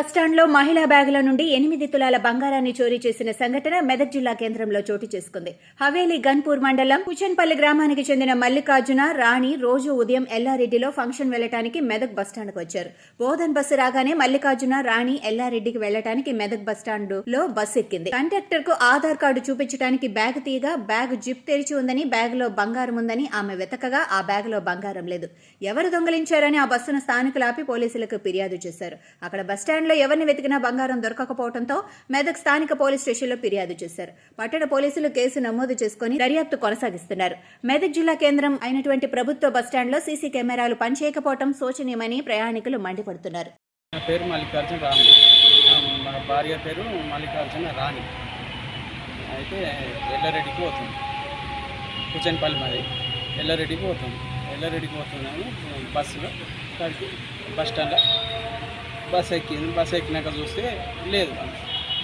బస్టాండ్లో మహిళా బ్యాగుల నుండి ఎనిమిది తులాల బంగారాన్ని చోరీ చేసిన సంఘటన మెదక్ జిల్లా కేంద్రంలో చోటు చేసుకుంది. హవేలీ గన్పూర్ మండలం కుచన్పల్లి గ్రామానికి చెందిన మల్లికార్జున రాణి రోజు ఉదయం ఎల్లారెడ్డిలో ఫంక్షన్ వెళ్ళడానికి మెదక్ బస్టాండ్కు వచ్చారు. బోధన్ బస్సు రాగానే మల్లికార్జున రాణి ఎల్లారెడ్డికి వెళ్ళడానికి మెదక్ బస్టాండ్లో బస్సు ఎక్కింది. కండక్టర్కు ఆధార్ కార్డు చూపించడానికి బ్యాగ్ తీయగా బ్యాగ్ జిప్ తెరిచి ఉందని బ్యాగ్లో బంగారం ఉందని ఆమె వెతకగా ఆ బ్యాగ్లో బంగారం లేదు. ఎవరు దొంగలించారని ఆ బస్సును స్థానికులు ఆపి పోలీసులకు ఫిర్యాదు చేశారు. అక్కడ బస్టాండ్లో ఎవరిని వెతికినా బంగారం దొరకకపోవడంతో మెదక్ స్థానిక పోలీస్ స్టేషన్లో ఫిర్యాదు చేశారు. పట్టణ పోలీసులు కేసు నమోదు చేసుకుని దర్యాప్తు కొనసాగిస్తున్నారు. మెదక్ జిల్లా కేంద్రం అయినటువంటి ప్రభుత్వ బస్టాండ్లో సీసీ కెమెరాలు పనిచేయకపోవడం శోచనీయమని ప్రయాణికులు మండిపడుతున్నారు. నా పేరు మల్లికార్జున రాము ఆ, భార్య పేరు మల్లికార్జున రాణి. అయితే ఎల్లారెడ్డికి పోతుంది కుచన్పల్లి మాది. ఎల్లారెడ్డికి పోతుంది ఎల్లారెడ్డికి పోతున్నాను బస్సులో బస్ స్టాండ్లో బస్ ఎక్కింది బస్ ఎక్కినాక చూస్తే లేదు.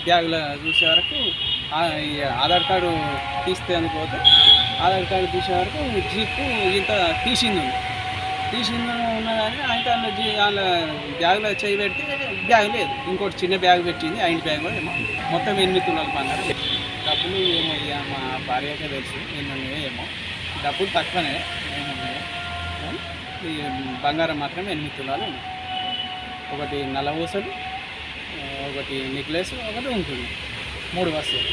బ్యాగ్లో చూసే వరకు ఆధార్ కార్డు తీస్తే అనుకోతే ఆధార్ కార్డు తీసే వరకు జీపు ఇంత తీసింది. తీసింది ఉన్నా కానీ అయితే అందులో జీ వాళ్ళ బ్యాగ్లో చేయి పెడితే బ్యాగ్ లేదు. ఇంకోటి చిన్న బ్యాగ్ పెట్టింది ఐదు బ్యాగ్ కూడా ఏమో మొత్తం ఎనిమిది తులాలు బంగారం డబ్బులు ఏమో ఇక మా భార్యకే తెలుసు ఎన్నున్నాయో ఏమో. డబ్బులు తక్కువనే ఏమున్నాయో. బంగారం మాత్రం ఎనిమిది తులాలు. ఉన్నాయి ఒకటి నల్ల ఊసలు ఒకటి నెక్లెస్ ఒకటి ఉంటుంది. మూడు వస్తువులు.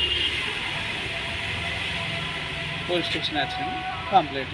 Police station accident complete